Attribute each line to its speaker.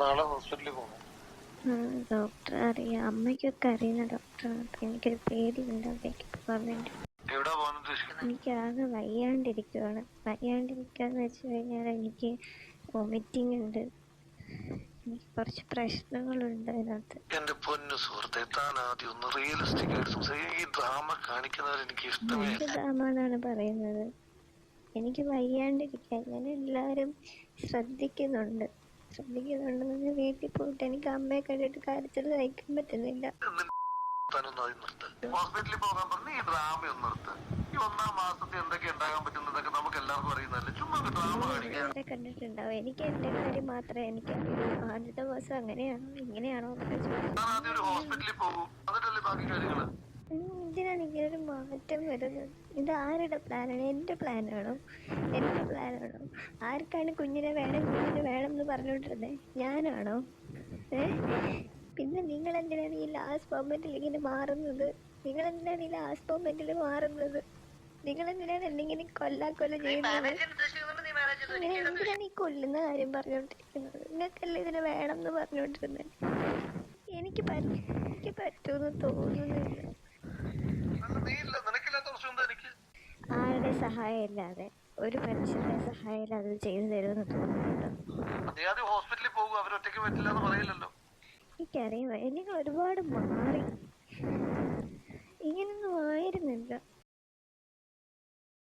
Speaker 1: നാളെ ഹോസ്പിറ്റലിൽ പോകണം
Speaker 2: ഡോക്ടർ അറിയാം. അമ്മയ്ക്കൊക്കെ അറിയുന്ന ഡോക്ടറാണ് അപ്പൊ എനിക്കൊരു പേടിയുണ്ട് അവിടേക്ക് പോകാൻ വേണ്ടി എനിക്ക് ആകെ വയ്യാണ്ടിരിക്കുവാണ്. വയ്യാണ്ടിരിക്കാന്ന് വെച്ച് കഴിഞ്ഞാൽ എനിക്ക് വൊമിറ്റിംഗ് ഉണ്ട്. എനിക്ക് കുറച്ച് പ്രശ്നങ്ങളുണ്ട് അതിനകത്ത്.
Speaker 1: എന്റെ പൊന്നു സുഹൃത്തെ താൻ ആദ്യം ഒന്ന് റിയലിസ്റ്റിക് ആയിട്ട് സംസാരിക്കും. ഈ ഡ്രാമ കാണിക്കുന്നവർ എനിക്ക് ഇഷ്ടമേ
Speaker 2: ഡ്രാമ ഡ്രാമാന്നാണ് പറയുന്നത്? എനിക്ക് വയ്യാണ്ടിരിക്കാൻ ഞാൻ എല്ലാവരും ശ്രദ്ധിക്കുന്നുണ്ട്. ശ്രദ്ധിക്കുന്നുണ്ടെന്ന് വീട്ടിൽ പോയിട്ട് എനിക്ക് അമ്മയെ കണ്ടിട്ട് കാര്യത്തിൽ സഹിക്കാൻ പറ്റുന്നില്ല.
Speaker 1: ഹോസ്പിറ്റലിൽ പോകാൻ പറഞ്ഞ് ഈ ഡ്രാമ ഒന്ന് നിർത്ത്. ഈ ഒന്നാം മാസത്തിൽ എന്തൊക്കെ ഉണ്ടാകാൻ പറ്റുന്നതൊക്കെ നമുക്ക് എല്ലാവർക്കും അറിയുന്നതല്ലേ? ചുമ്മാ ഡ്രാമ കാണിക്കാൻ
Speaker 2: കണ്ടിട്ടുണ്ടാവും. എനിക്ക് എന്റെ കാര്യം മാത്രമേ എനിക്ക് ആദ്യത്തെ ദിവസം അങ്ങനെയാണോ ഇങ്ങനെയാണോ
Speaker 1: ആദ്യം ഒരു ഹോസ്പിറ്റലിൽ പോകും. എന്നിട്ടല്ലേ ബാക്കി കാര്യങ്ങൾ?
Speaker 2: എന്തിനാണ് ഒരു മാറ്റം വരുന്നത്? ഇത് ആരുടെ പ്ലാനാണ് എന്റെ പ്ലാനാണോ എന്റെ പ്ലാനാണോ ആർക്കാണ് കുഞ്ഞിനെ വേണം കുഞ്ഞിനെ വേണം എന്ന് പറഞ്ഞുകൊണ്ടിരുന്നത് ഞാനാണോ? ഏ? പിന്നെ നിങ്ങൾ എന്തിനാണ് ഈ ലാസ്റ്റ് മൊമെന്റിൽ ഇങ്ങനെ മാറുന്നത്? നിങ്ങൾ എന്തിനാണ് ഈ ലാസ്റ്റ് മൊമെന്റിൽ മാറുന്നത്? നിങ്ങൾ എന്തിനാണ് എന്തെങ്കിലും കൊല്ലാ കൊല്ല ചെയ്യുന്നത്? എന്തിനാണ് ഈ കൊല്ലുന്ന കാര്യം പറഞ്ഞുകൊണ്ടിരിക്കുന്നത്? നിങ്ങൾക്കല്ലേ ഇതിനെ വേണം എന്ന് പറഞ്ഞുകൊണ്ടിരുന്നത്? എനിക്ക് എനിക്ക് പറ്റുമെന്ന് തോന്നുന്നില്ല. ആരുടെ സഹായം ഇല്ലാതെ ഒരു മനുഷ്യരുടെ സഹായം അത് ചെയ്തു തരുമെന്ന് തോന്നുന്നുണ്ടോ?
Speaker 1: ഹോസ്പിറ്റലിൽ പോകും. അവരൊറ്റയ്ക്ക് പറ്റില്ല എന്ന് പറയില്ലല്ലോ.
Speaker 2: എനിക്കറിയാം നിങ്ങൾ ഒരുപാട് മാറി.